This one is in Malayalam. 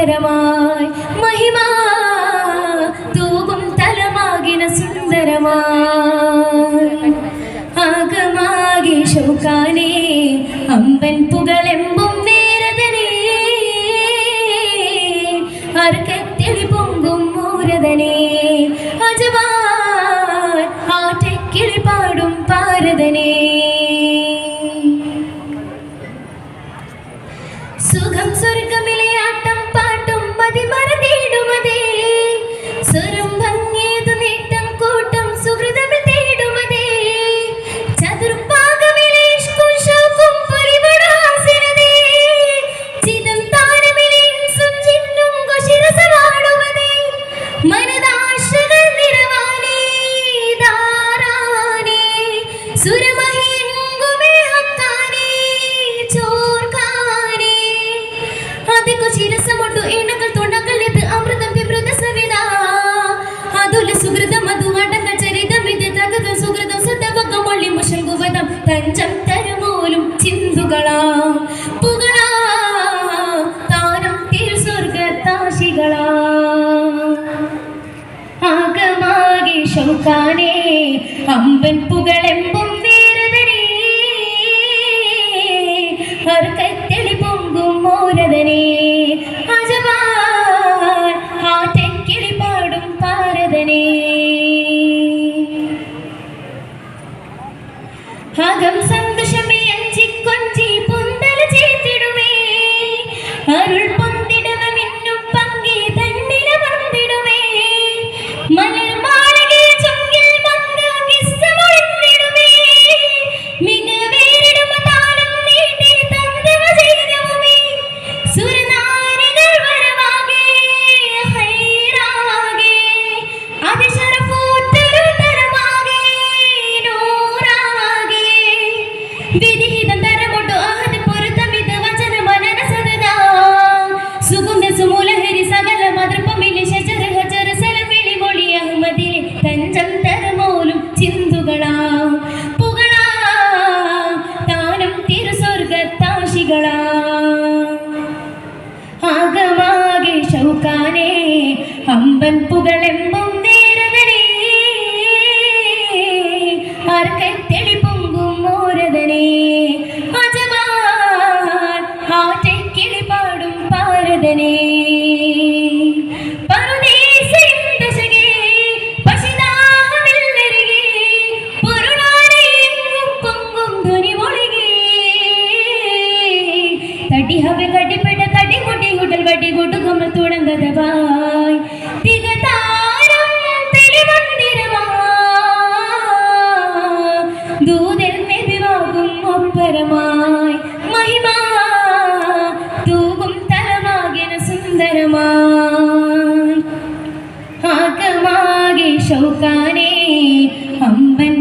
ഒപ്പരമായി മഹിമ തൂകും തലമാകിന സുന്ദരമായി. ആകമാകെ ശൗക്കാനേ അമ്പൻ പുകളെമ്പും നേരതനേ. അർക്കത്തിളി തഞ്ചം തരമോലും ചിന്തുകളാ. പുകളാ താരം തിരു സ്വർഗത്താശികളാ ആകമാകെ ശൗക്കാനേ അമ്പൻ പുകളെമ്പും വേരതനേ. അർക്കത്തെളി പൊങ്കും മോരതനേ. അജവാൻ ആറ്റക്കിളി പാടും പാരതനേ അമ്പൻ പുകളെമ്പും നേരതനേ. അർക്കത്തെളി പൊങ്കും മോരതനേ. അജവാൻ ആറ്റക്കിളി പാടും പാരതനേ. തടി ഹവ കടിപ്പെട്ട തടി മുടി ഉടൽ വടി കൊടുക്കും തുടങ്ങതവായി ഒപ്പരമായി മഹിമ തൂകും തലമാകിന സുന്ദരമായി. ആകമാകെ ശൗക്കാനേ അമ്പൻ